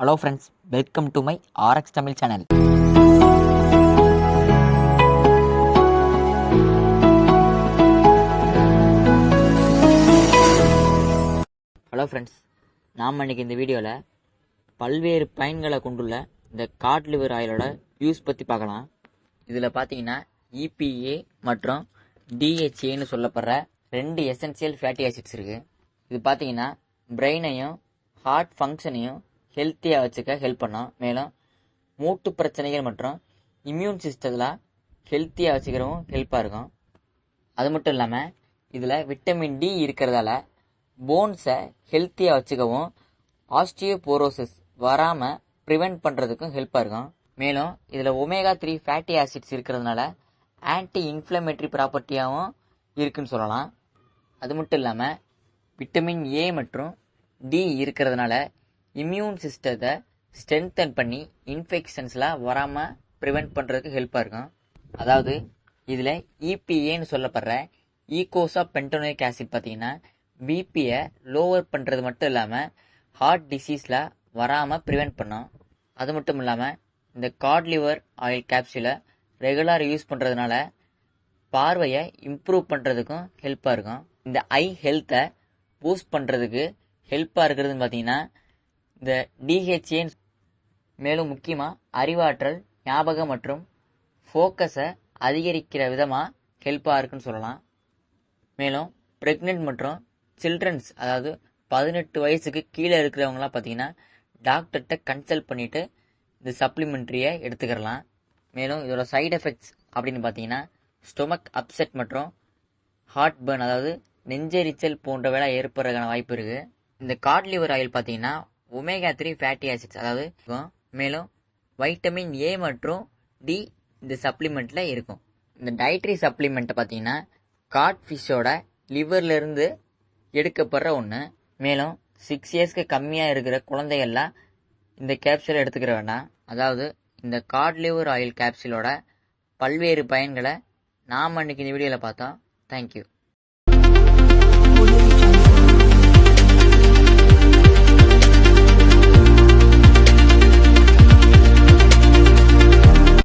Hello friends welcome to my R X Tamil channel hello friends நாம் இன்றைக்கி இந்த வீடியோவில் பல்வேறு பயன்களை கொண்டுள்ள இந்த காட் லிவர் ஆயிலோட யூஸ் பற்றி பார்க்கலாம். இதில் பார்த்தீங்கன்னா இபிஏ மற்றும் டிஹெச்ஏன்னு சொல்லப்படுற ரெண்டு எசென்சியல் ஃபேட்டி ஆசிட்ஸ் இருக்குது இது பார்த்தீங்கன்னா பிரெயினையும் ஹார்ட் ஃபங்க்ஷனையும் ஹெல்த்தியாக வச்சுக்க ஹெல்ப் பண்ணும். மேலும் மூட்டு பிரச்சனைகள் மற்றும் இம்யூன் சிஸ்டத்தில் ஹெல்த்தியாக வச்சுக்கிறவும் ஹெல்ப்பாக இருக்கும். அது மட்டும் இல்லாமல் இதில் விட்டமின் டி இருக்கிறதால போன்ஸை ஹெல்த்தியாக வச்சுக்கவும் ஆஸ்டியோபோரோசிஸ் வராமல் ப்ரிவெண்ட் பண்ணுறதுக்கும் ஹெல்ப்பாக இருக்கும். மேலும் இதில் ஒமேகா த்ரீ ஃபேட்டி ஆசிட்ஸ் இருக்கிறதுனால ஆன்டி இன்ஃப்ளமேட்ரி ப்ராப்பர்ட்டியாகவும் இருக்குன்னு சொல்லலாம். அது மட்டும் இல்லாமல் விட்டமின் ஏ மற்றும் டி இருக்கிறதுனால இம்யூன் சிஸ்டத்தை ஸ்ட்ரென்தன் பண்ணி இன்ஃபெக்ஷன்ஸ்லாம் வராமல் ப்ரிவெண்ட் பண்ணுறதுக்கு ஹெல்ப்பாக இருக்கும். அதாவது இதில் இபிஏன்னு சொல்லப்படுற ஈகோசா பென்டோனிக் ஆசிட் பார்த்தீங்கன்னா பிபியை லோவர் பண்ணுறது மட்டும் இல்லாமல் ஹார்ட் டிசீஸில் வராமல் ப்ரிவெண்ட் பண்ணும். அது மட்டும் இல்லாமல் இந்த காட் லிவர் ஆயில் கேப்சூலை ரெகுலர் யூஸ் பண்ணுறதுனால பார்வையை இம்ப்ரூவ் பண்ணுறதுக்கும் ஹெல்ப்பாக இருக்கும். இந்த ஐ ஹெல்த்தை பூஸ்ட் பண்ணுறதுக்கு ஹெல்ப்பாக இருக்கிறதுன்னு பார்த்தீங்கன்னா இந்த டிஹெச்ஏ மேலும் முக்கியமாக அறிவாற்றல் ஞாபகம் மற்றும் ஃபோக்கஸை அதிகரிக்கிற விதமாக ஹெல்ப்பாக இருக்குன்னு சொல்லலாம். மேலும் ப்ரெக்னென்ட் மற்றும் சில்ட்ரன்ஸ் அதாவது பதினெட்டு வயசுக்கு கீழே இருக்கிறவங்களாம் பார்த்தீங்கன்னா டாக்டர்கிட்ட கன்சல்ட் பண்ணிவிட்டு இந்த சப்ளிமெண்ட்ரியை எடுத்துக்கிறலாம். மேலும் இதோட சைடு எஃபெக்ட்ஸ் அப்படின்னு பார்த்தீங்கன்னா ஸ்டொமக் அப்செட் மற்றும் ஹார்ட் பேர்ன் அதாவது நெஞ்செரிச்சல் போன்றவெல்லாம் ஏற்படுறதுக்கான வாய்ப்பு இருக்குது இந்த காட் லிவர் ஆயில் பார்த்தீங்கன்னா ஒமேகா த்ரீ ஃபேட்டி ஆசிட்ஸ் அதாவது மேலும் வைட்டமின் ஏ மற்றும் டி இந்த சப்ளிமெண்ட்டில் இருக்கும். இந்த டயட்ரி சப்ளிமெண்ட்டை பார்த்தீங்கன்னா காட் ஃபிஷ்ஷோட லிவர்லேருந்து எடுக்கப்படுற ஒன்று மேலும் சிக்ஸ் இயர்ஸ்க்கு கம்மியாக இருக்கிற குழந்தைகள்லாம் இந்த கேப்சூல் எடுத்துக்கிற வேண்டாம். அதாவது இந்த காட் லிவர் ஆயில் கேப்சூலோட பல்வேறு பயன்களை நாம் அன்றைக்கி இந்த வீடியோவில் பார்த்தோம். தேங்க்யூ